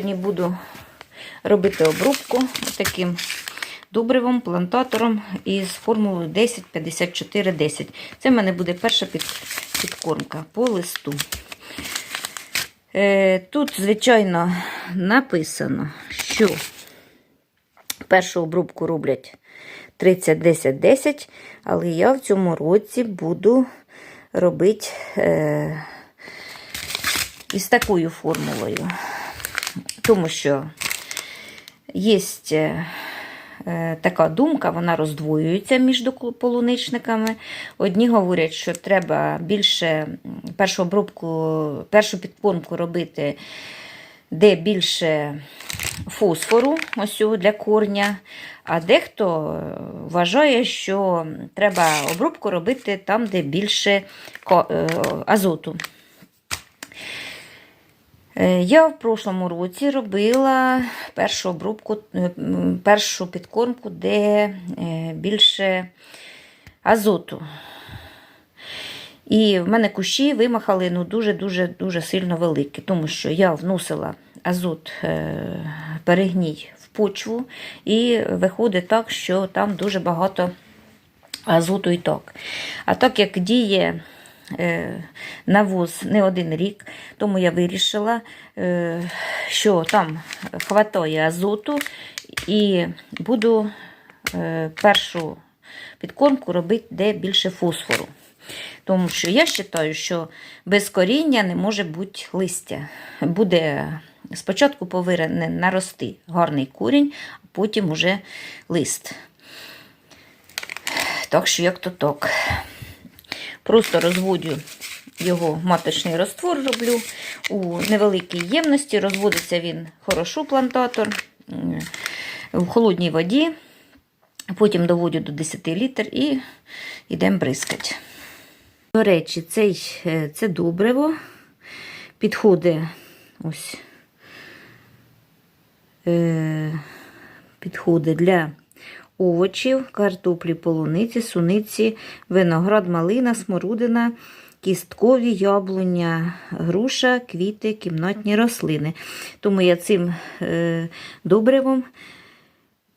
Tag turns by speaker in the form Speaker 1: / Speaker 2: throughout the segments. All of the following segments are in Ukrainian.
Speaker 1: Сьогодні буду робити обробку таким добривом, плантатором із формулою 10-54-10. Це в мене буде перша підкормка по листу. Е, тут, звичайно, написано, що першу обробку роблять 30-10-10, але я в цьому році буду робити е, із такою формулою. Тому що є е, така думка, вона роздвоюється між полуничниками. Одні говорять, що треба більше першу обробку, першу підпонку робити, де більше фосфору ось для корня. А дехто е, вважає, що треба обробку робити там, де більше е, азоту. Е, Я в прошлому році робила першу обробку, е, першу підкормку, де е, більше азоту. І в мене кущі вимахали ну, дуже-дуже дуже сильно великі, тому що я вносила азот перегній в почву, і виходить так, що там дуже багато азоту і так. А так як діє навоз не один рік, тому я вирішила, е, що там хватає азоту, і буду е, першу підкормку робити, де більше фосфору. Тому що я вважаю, що без коріння не може бути листя. Буде спочатку повинен нарости гарний корінь, а потім уже лист. Так що як то так. Просто розводю його маточний раствор роблю у невеликій ємності. Розводиться він хорошо, плантатор в холодній воді. Потім доводю до 10 літр і йдемо бризкати. До речі, цей, е, це добриво підходить ось е, підходить для овочів, картоплі, полуниці, суниці, виноград, малина, смородина, кісткові, яблуня, груша, квіти, кімнатні рослини. Тому я цим е, добривом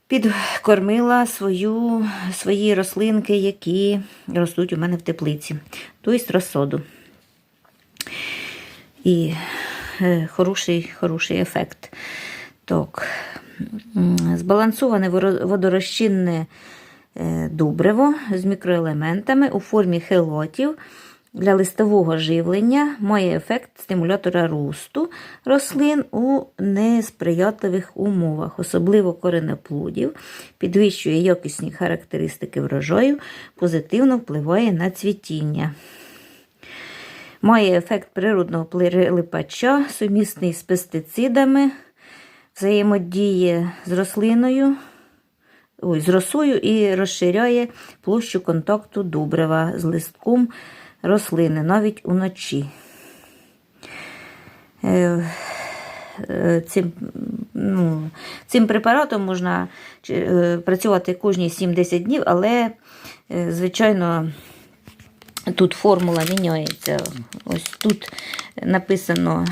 Speaker 1: підкормила свою, свої рослинки, які ростуть у мене в теплиці, тобто розсоду. І е, хороший, хороший ефект. Так. Збалансоване водорозчинне е, добриво з мікроелементами у формі хелотів для листового живлення має ефект стимулятора росту рослин у несприятливих умовах, особливо коренеплодів, підвищує якісні характеристики врожаю, позитивно впливає на цвітіння. Має ефект природного прилипача, сумісний з пестицидами, взаємодіє з рослиною, ой, з росою і розширяє площу контакту добрива з листком рослини навіть уночі. Е, е, Цим, ну, цим препаратом можна е, працювати кожні 7-10 днів, але, звичайно, тут формула міняється. Ось тут написано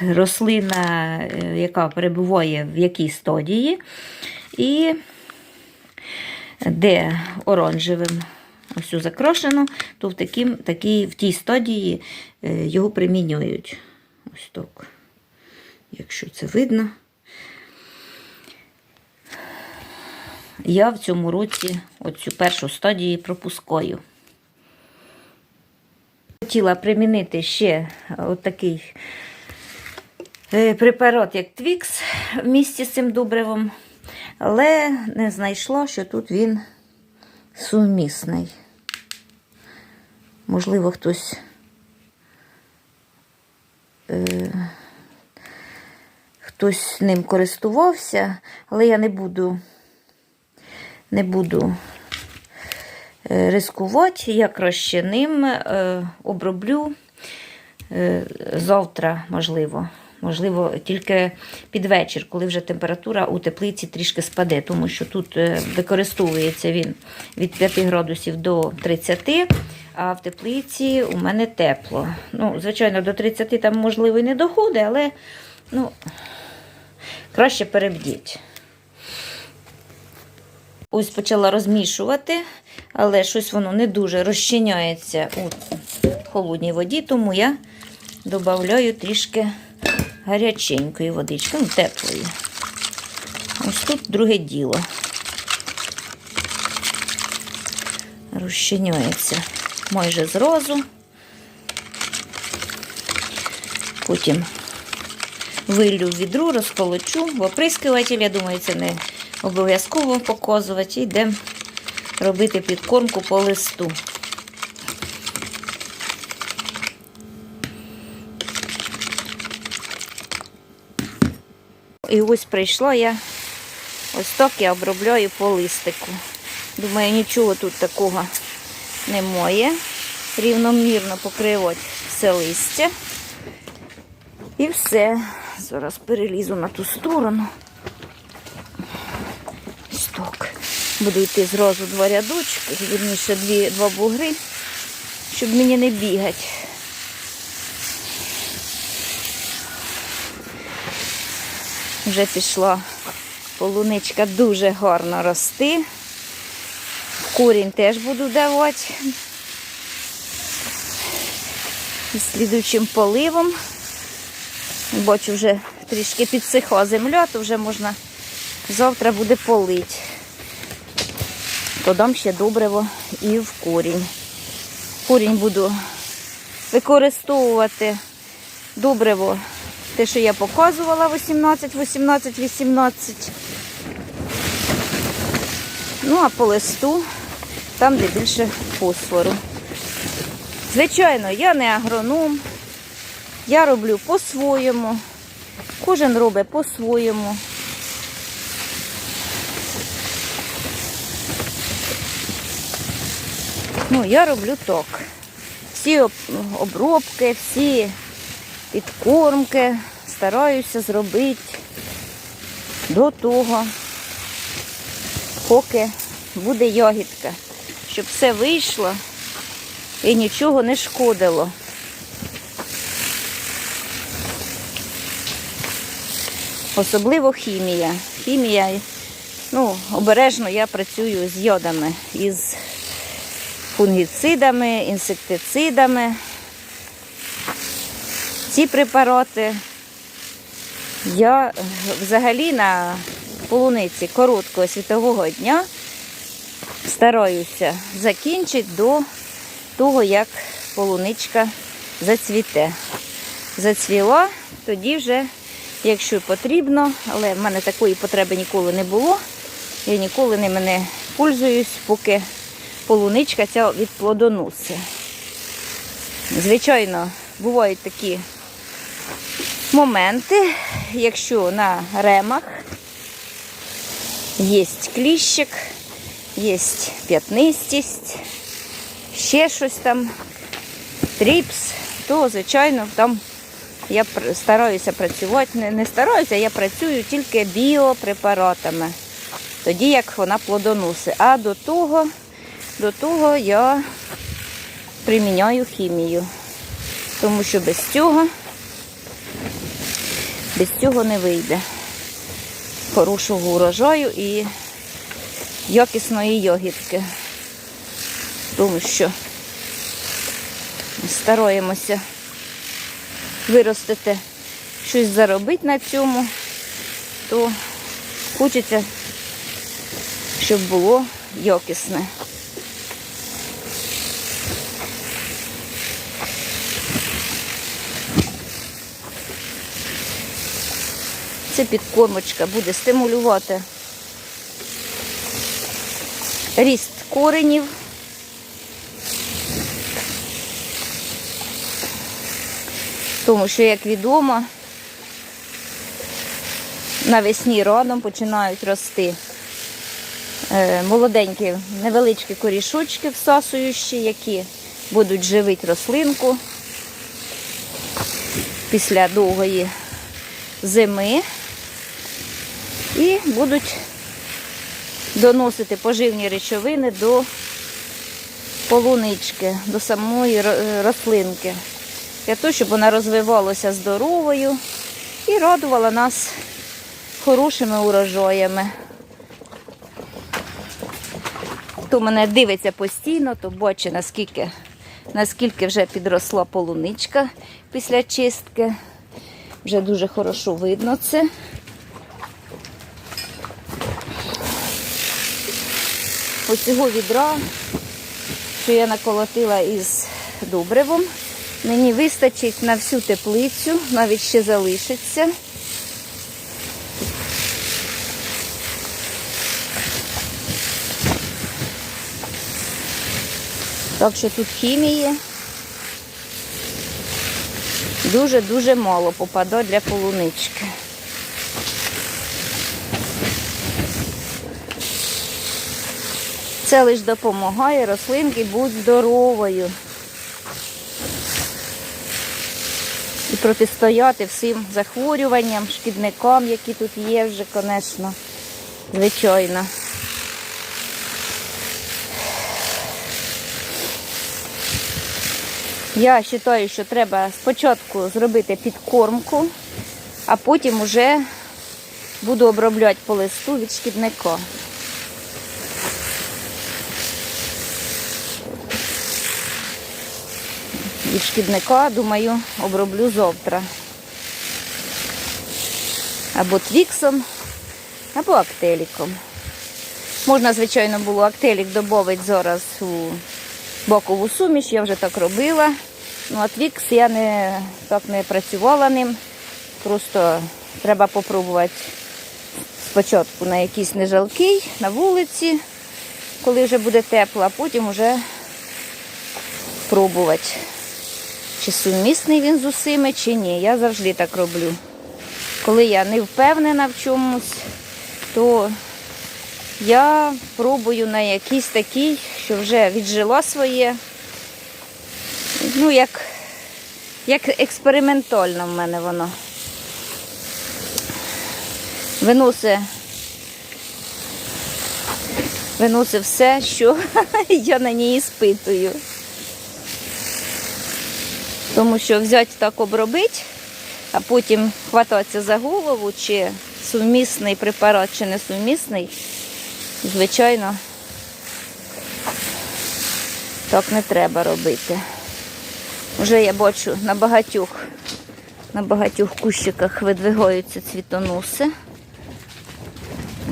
Speaker 1: рослина, е, яка перебуває в якій стадії, і де оранжевим цю закрошено, то в, таким, такій, в тій стадії е, його примінюють. Ось так. Якщо це видно. Я в цьому році оцю першу стадію пропускаю. Хотіла примінити ще отакий е, препарат, як Твікс в місті з цим добривом, але не знайшла, що тут він сумісний. Можливо, хтось е, хтось ним користувався, але я не буду не буду е, ризикувати. Я краще ним е, оброблю е, завтра, можливо. Можливо, тільки під вечір, коли вже температура у теплиці трішки спаде, тому що тут використовується він від 5 градусів до 30, а в теплиці у мене тепло. Ну, звичайно, до 30 там, можливо, і не доходить, але ну, краще перебдіть. Ось почала розмішувати, але щось воно не дуже розчиняється у холодній воді, тому я додаю трішки гаряченької водички, ну, теплої. Ось тут друге діло. Розчиняється майже зразу. Потім виллю в відру, розколочу, в оприскуватель, я думаю, це не обов'язково показувати. І йдемо робити підкормку по листу. І ось прийшла я, ось так я обробляю по листику. Думаю, нічого тут такого немає. Рівномірно покривати все листя. І все. Зараз перелізу на ту сторону. Ось так. Буду йти зразу два рядочки, вірніше дві, два бугри, щоб мені не бігати. Вже пішла полуничка дуже гарно рости. Корінь теж буду давати. Із слідуючим поливом. Бачу, вже трішки підсиха земля, то вже можна завтра буде полити. Подам ще добриво і в корінь. Корінь буду використовувати добриво, те, що я показувала 18, 18, 18. Ну, а по листу, там, де більше фосфору. Звичайно, я не агроном. Я роблю по-своєму. Кожен робить по-своєму. Ну, я роблю так. Всі обробки, всі підкормки стараюся зробити до того, поки буде ягідка, щоб все вийшло і нічого не шкодило. Особливо хімія. Хімія, ну, обережно я працюю з йодами, із фунгіцидами, інсектицидами. Ці препарати я е, взагалі на полуниці короткого світового дня стараюся закінчити до того, як полуничка зацвіте. Зацвіла, тоді вже, якщо потрібно, але в мене такої потреби ніколи не було. Я ніколи не пользуюсь, поки полуничка ця від відплодоносить. Звичайно, бувають такі моменти, якщо на ремах є кліщик, є п'ятнистість, ще щось там, тріпс, то, звичайно, там я стараюся працювати, не, не стараюся, я працюю тільки біопрепаратами, тоді як вона плодоносить. А до того, до того я приміняю хімію, тому що без цього, без цього не вийде хорошого урожаю і якісної йогітки. Тому що стараємося виростити щось заробити на цьому, то хочеться, щоб було якісне. Це підкормочка буде стимулювати ріст коренів. Тому що, як відомо, навесні радом починають рости е, молоденькі невеличкі корішочки всасуючі, які будуть живити рослинку після довгої зими і будуть доносити поживні речовини до полунички до самої е, рослинки. Для того, щоб вона розвивалася здоровою і радувала нас хорошими урожаями. Хто мене дивиться постійно, то бачить, наскільки, наскільки вже підросла полуничка після чистки. Вже дуже хорошо видно це. Оцього відра, що я наколотила із добривом, мені вистачить на всю теплицю, навіть ще залишиться. Так що тут хімії дуже-дуже мало попадає для полунички. Це лише допомагає рослинки бути здоровою. І протистояти всім захворюванням, шкідникам, які тут є вже, звісно, звичайно. Я вважаю, що треба спочатку зробити підкормку, а потім вже буду обробляти по листу від шкідника. Від шкідника, думаю, оброблю завтра. Або твіксом, або актеліком. Можна, звичайно, було актелік додати зараз у бокову суміш, я вже так робила. Ну, а твікс я не, так не працювала ним. Просто треба попробувати спочатку на якийсь нежалкий, на вулиці, коли вже буде тепло, а потім вже пробувати, чи сумісний він з усіми, чи ні. Я завжди так роблю. Коли я не впевнена в чомусь, то я пробую на якийсь такий, що вже віджило своє. Ну, як, як експериментально в мене воно. Виносить, виносить все, що я на ній спитую. Тому що взяти так обробити, а потім хвататися за голову, чи сумісний препарат, чи не сумісний, звичайно, так не треба робити. Вже я бачу на багатьох, на багатьох кущиках видвигаються цвітоноси.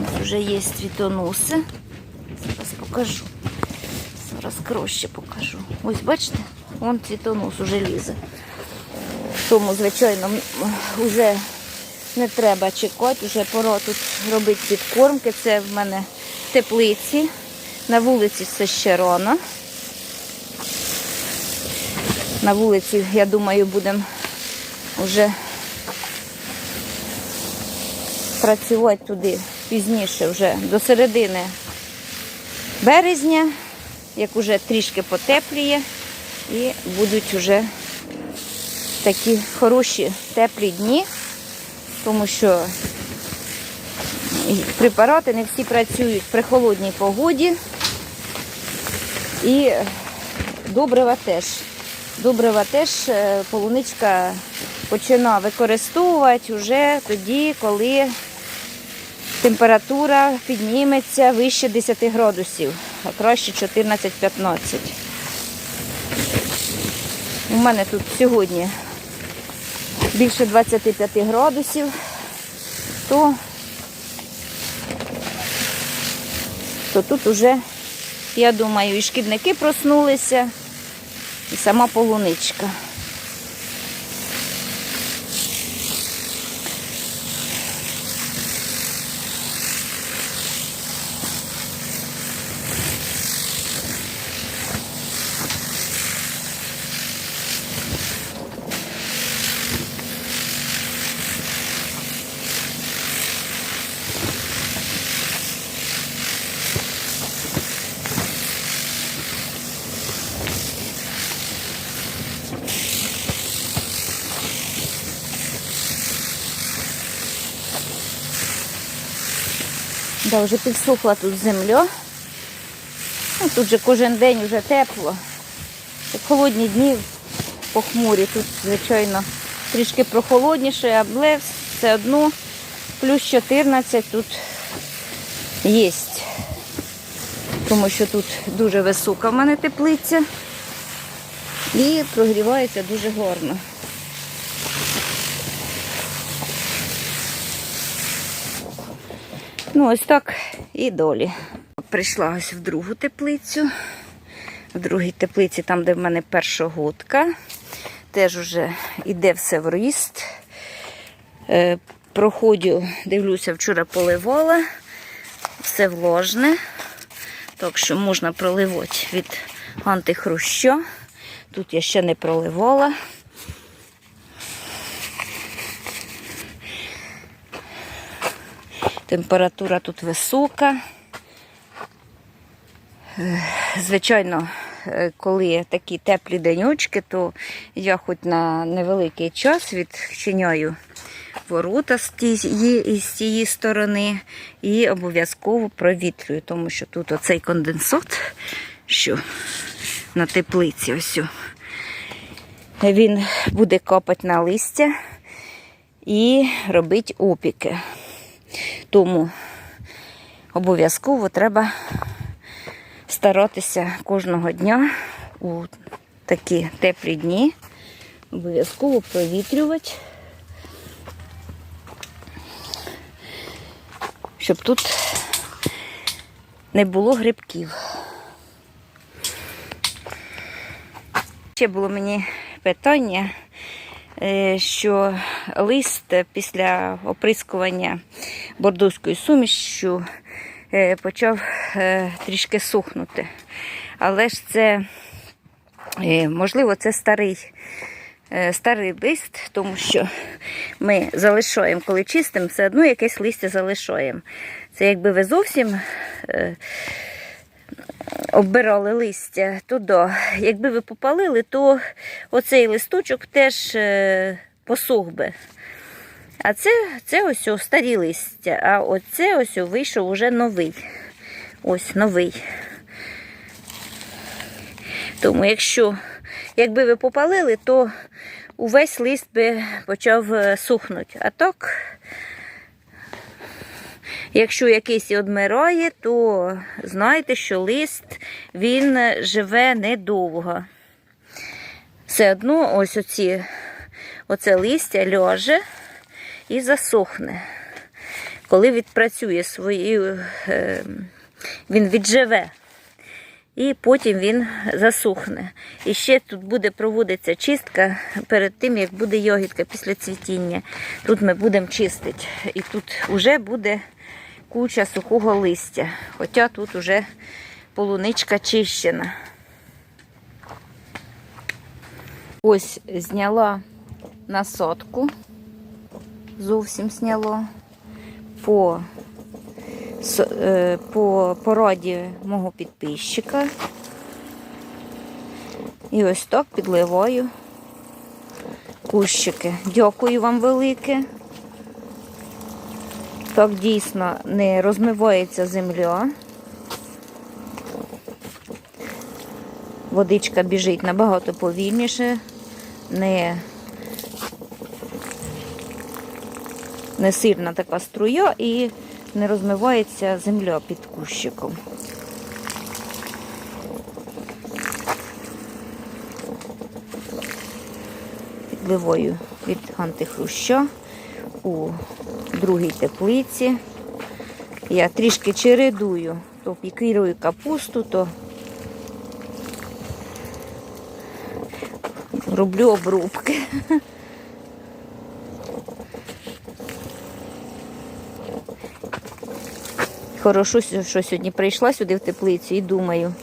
Speaker 1: Ось вже є цвітоноси. Зараз покажу. Зараз краще покажу. Ось бачите, вон цвітонос уже лізе. Тому, звичайно, вже не треба чекати, вже пора тут робити підкормки. Це в мене теплиці. На вулиці це ще рано. На вулиці, я думаю, будемо вже працювати туди пізніше, вже до середини березня, як уже трішки потепліє, і будуть вже такі хороші теплі дні, тому що препарати не всі працюють при холодній погоді. І добрива теж. Добрива теж е, полуничка починає використовувати вже тоді, коли температура підніметься вище 10 градусів, а краще 14-15. У мене тут сьогодні більше 25 градусів, то, то тут уже, я думаю, і шкідники проснулися, і сама полуничка. Да, вже підсохла тут земля. Ну, тут же кожен день вже тепло. Як холодні дні похмурі. Тут, звичайно, трішки прохолодніше, а блевс все одно плюс 14 тут є. Тому що тут дуже висока в мене теплиця і прогрівається дуже гарно. Ну, ось так і долі. Прийшла ось в другу теплицю. В другій теплиці, там, де в мене першогодка, теж вже йде все в ріст. Е, проходю, дивлюся, вчора поливала, все вложне. Так що можна проливати від антихруща. Тут я ще не проливала. Температура тут висока. Е, Звичайно, е, коли такі теплі денечки, то я хоч на невеликий час відчиняю ворота з тієї, з цієї сторони і обов'язково провітрюю, тому що тут оцей конденсат, що на теплиці ось. Він буде капати на листя і робити опіки. Тому обов'язково треба старатися кожного дня у такі теплі дні обов'язково провітрювати, щоб тут не було грибків. Ще було мені питання, що лист після оприскування бордовською сумішю е, почав е, трішки сухнути. Але ж це, е, можливо, це старий, е, старий лист, тому що ми залишаємо, коли чистимо, все одно якесь листя залишаємо. Це якби ви зовсім е, оббирали листя, то да. Якби ви попалили, то оцей листочок теж е, посох би. А це, це ось старі листя, а оце ось вийшов уже новий. Ось новий. Тому якщо, якби ви попалили, то увесь лист би почав е, сухнути. А так, якщо якийсь одмирає, то знайте, що лист він е, живе недовго. Все одно ось оці, оце листя ляже і засохне. Коли відпрацює свою, е, він відживе. І потім він засухне. І ще тут буде проводитися чистка перед тим, як буде йогітка після цвітіння. Тут ми будемо чистити. І тут вже буде куча сухого листя. Хоча тут вже полуничка чищена. Ось зняла насадку. Зовсім зняло. По е, по пораді мого підписчика. І ось так підливаю кущики. Дякую вам велике. Так дійсно не розмивається земля. Водичка біжить набагато повільніше, не, не сильна така струя і не розмивається земля під кущиком. Підливаю від антихруща у другій теплиці. Я трішки чередую, то пікірую капусту, то роблю обрубки. Хорошо, що сьогодні прийшла сюди в теплицю і думаю.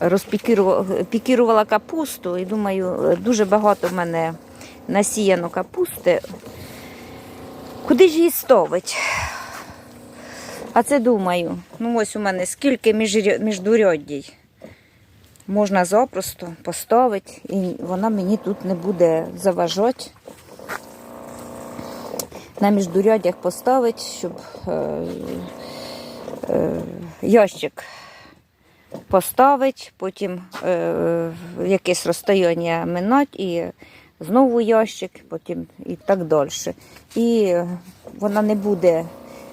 Speaker 1: Розпікірувала пікірувала капусту і думаю, дуже багато в мене насіяно капусти. Куди ж її ставить? А це думаю, ну ось у мене скільки між- міждуряддій. Можна запросто поставити, і вона мені тут не буде заважати. На міждуряддях поставити, щоб е, е, ящик поставить, потім е, якесь розстояння минать і знову ящик, потім і так далі. І вона не буде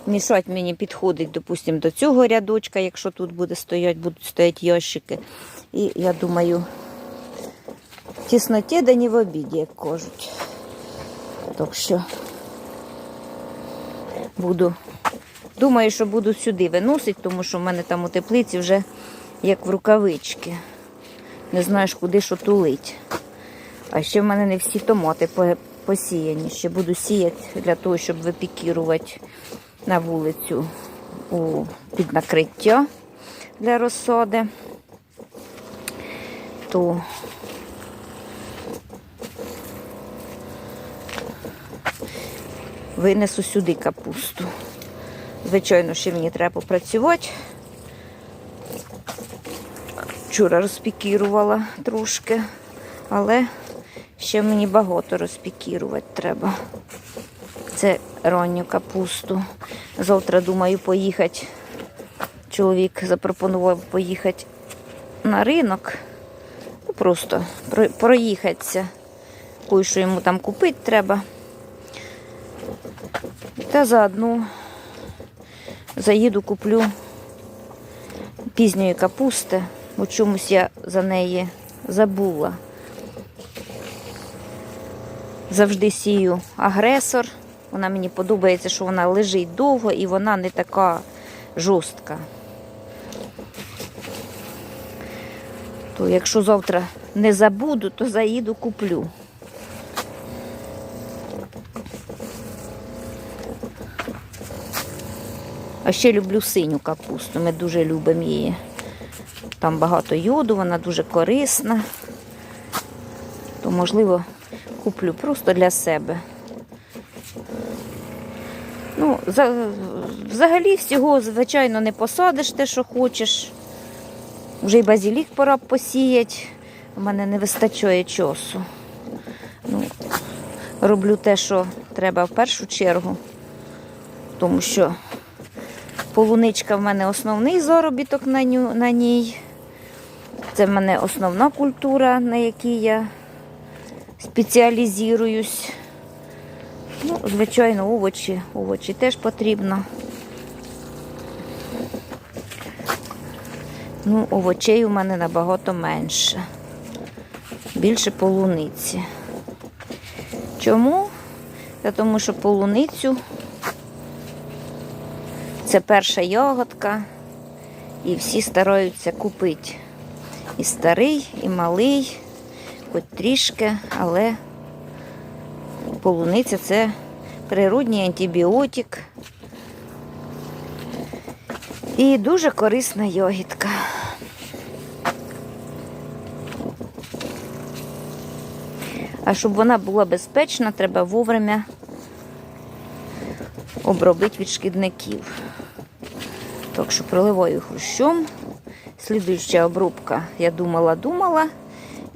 Speaker 1: мішати мені підходить, допустимо, до цього рядочка, якщо тут буде стояти, будуть стояти ящики. І я думаю, тісноті да не в обіді, як кажуть. Так що буду. Думаю, що буду сюди виносити, тому що в мене там у теплиці вже як в рукавички. Не знаєш, куди що тулить. А ще в мене не всі томати посіяні. Ще буду сіяти для того, щоб випікірувати на вулицю у, під накриття для розсади. То винесу сюди капусту. Звичайно, ще мені треба попрацювати. Вчора розпікірувала трошки, але ще мені багато розпікірувати треба. Це ранню капусту. Завтра думаю поїхати. Чоловік запропонував поїхати на ринок. Ну, просто проїхатися. Кое-що йому там купити треба. Та заодно заїду, куплю пізньої капусти, бо чомусь я за неї забула. Завжди сію агресор. Вона мені подобається, що вона лежить довго і вона не така жорстка. То якщо завтра не забуду, то заїду куплю. А ще люблю синю капусту. Ми дуже любимо її. Там багато йоду, вона дуже корисна. То, можливо, куплю просто для себе. Ну, за, взагалі всього, звичайно, не посадиш те, що хочеш. Вже й базілік пора посіяти. У мене не вистачає часу. Ну, роблю те, що треба в першу чергу, тому що полуничка в мене основний заробіток на ній. Це в мене основна культура, на якій я спеціалізуюсь. Ну, звичайно, овочі. Овочі теж потрібно. Ну, овочей у мене набагато менше. Більше полуниці. Чому? Та тому що полуницю це перша ягодка, і всі стараються купити. І старий, і малий, хоч трішки, але полуниця це природній антибіотик. І дуже корисна ягідка. А щоб вона була безпечна, треба вовремя обробити від шкідників. Так що проливаю хрущом. Слідуюча обробка, я думала, думала.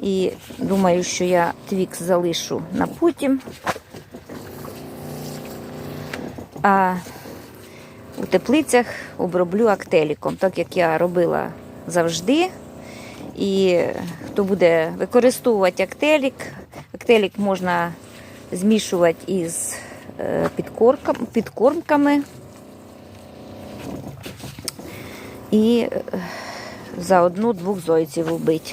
Speaker 1: І думаю, що я твікс залишу на потім. А у теплицях оброблю актеліком, так як я робила завжди. І хто буде використовувати актелік, актелік можна змішувати із е, підкормками. І е, заодно двох зойців вбити,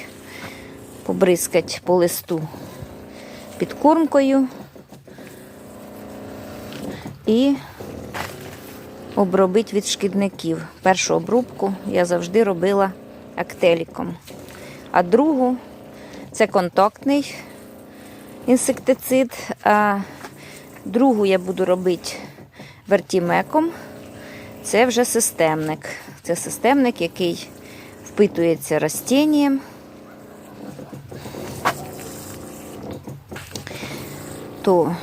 Speaker 1: побризкати по листу підкормкою і обробити від шкідників. Першу обробку я завжди робила актеліком. А другу це контактний інсектицид. А другу я буду робити вертімеком. Це вже системник. Це системник, який впитується растінням. То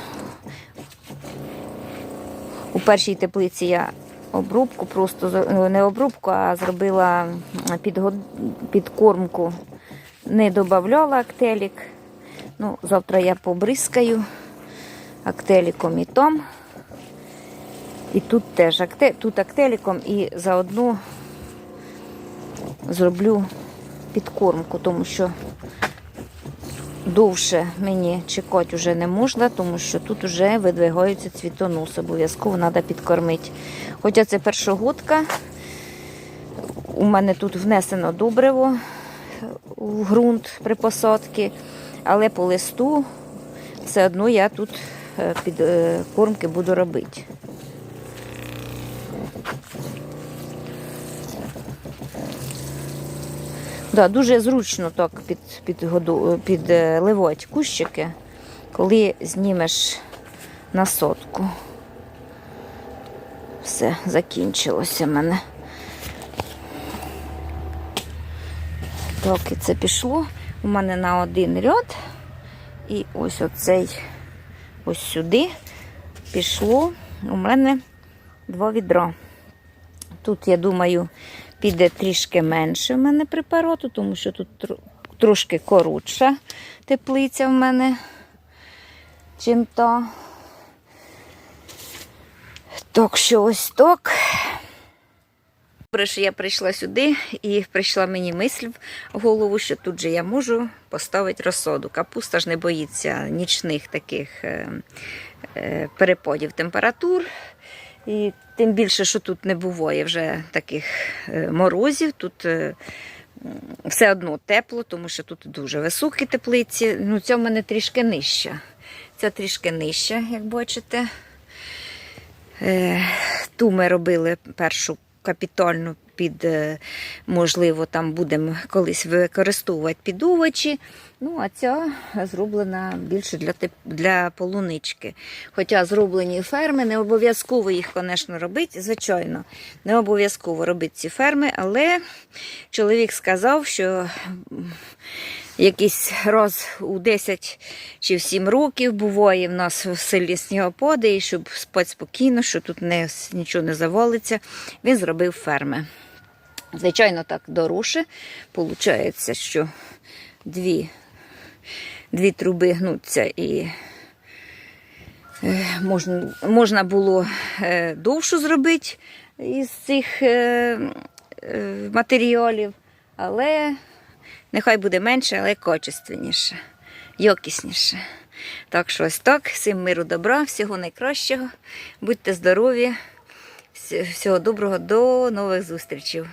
Speaker 1: у першій теплиці я обробку, просто ну, не обробку, а зробила підкормку. Не додавала актелік. Ну, завтра я побризкаю актеліком і там. І тут теж тут актеліком і заодно зроблю підкормку, тому що довше мені чекати вже не можна, тому що тут вже видвигаються цвітоноси. Обов'язково треба підкормити. Хоча це першогодка, у мене тут внесено добриво в ґрунт при посадці, але по листу все одно я тут е, під е, кормки буду робити. Да, дуже зручно так під, під, підливати кущики, коли знімеш на сотку. Все, закінчилося в мене. Так, і це пішло. У мене на один ряд. І ось оцей ось сюди пішло у мене два відра. Тут, я думаю, піде трішки менше в мене препарату, тому що тут трошки коротша теплиця в мене, чим та. Так що ось так. Добре, що я прийшла сюди і прийшла мені мисль в голову, що тут же я можу поставити розсаду. Капуста ж не боїться нічних таких е, е, перепадів температур. І тим більше, що тут не буває вже таких е, морозів. Тут е, все одно тепло, тому що тут дуже високі теплиці. Ну, ця в мене трішки нижча. Ця трішки нижча, як бачите. Е, Ту ми робили першу капітальну під, е, можливо, там будемо колись використовувати під овочі. Ну, а ця зроблена більше для, для полунички. Хоча зроблені ферми, не обов'язково їх, звісно, робити, звичайно, не обов'язково робити ці ферми, але чоловік сказав, що якийсь раз у 10 чи в 7 років буває в нас в селі снігопади, і щоб спати спокійно, що тут не, нічого не завалиться, він зробив ферми. Звичайно, так дорожче. Получається, що дві, дві труби гнуться і е, можна, можна було е, довшу зробити із цих е, матеріалів, але нехай буде менше, але качественніше, якісніше. Так що ось так, всім миру добра, всього найкращого. Будьте здорові, всього доброго, до нових зустрічей.